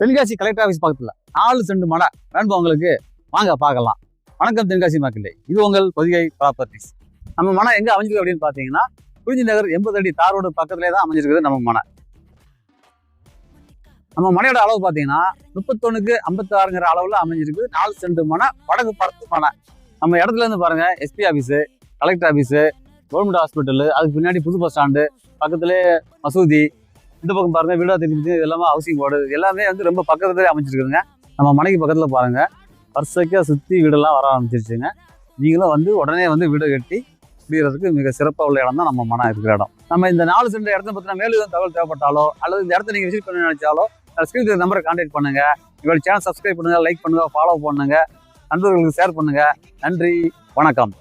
Tenkasi collector office பக்கத்தில் நாலு cent மடை வேணும் உங்களுக்கு? வாங்க பார்க்கலாம். வணக்கம் தென்காசி மக்களே. இது உங்கள் பொதிகை ப்ராப்பர்ட்டிஸ் நம்ம மனை எங்கே அமைஞ்சிருக்கு அப்படின்னு பார்த்தீங்கன்னா குறிஞ்சி நகர் எண்பது அடி தார் ரோடு பக்கத்துலேயே தான் அமைஞ்சிருக்குது நம்ம மனை நம்ம மனையோட அளவு பார்த்தீங்கன்னா முப்பத்தொன்னுக்கு ஐம்பத்தாறுங்கிற அளவில் அமைஞ்சிருக்கு நாலு செண்டு மனை வடக்கு பரத்து மனை நம்ம இடத்துல இருந்து பாருங்க SP office collector office government hospital அதுக்கு பின்னாடி புது பஸ் ஸ்டாண்டு பக்கத்துலேயே மசூதி இந்த பக்கம் பாருங்க வீடா இது எல்லாமே ஹவுசிங் போர்டு எல்லாமே வந்து ரொம்ப பக்கத்துலேயே அமைச்சிருக்குதுங்க நம்ம மனைக்கு பக்கத்தில் பாருங்க வரிசைக்கா சுற்றி வீடெல்லாம் வர ஆரம்பிச்சிருச்சுங்க. நீங்களும் வந்து உடனே வந்து வீடு கட்டி குடியறதுக்கு மிக சிறப்பாக உள்ள இடம் தான் நம்ம மனம் இருக்கிற இடம். நம்ம இந்த நாலு சென்ற இடத்த பற்றின மேலும் எதுவும் தகவல் தேவைப்பட்டாலோ அல்லது இந்த இடத்த நீங்கள் விசிட் பண்ண நினைச்சாலோ ஸ்கிரீன் நம்பரை கான்டாக்ட் பண்ணுங்க. இவ்வளோ சேனல் சப்ஸ்கிரைப் பண்ணுங்க லைக் பண்ணுங்க ஃபாலோ பண்ணுங்க. நண்பர்களுக்கு ஷேர் பண்ணுங்க. நன்றி வணக்கம்.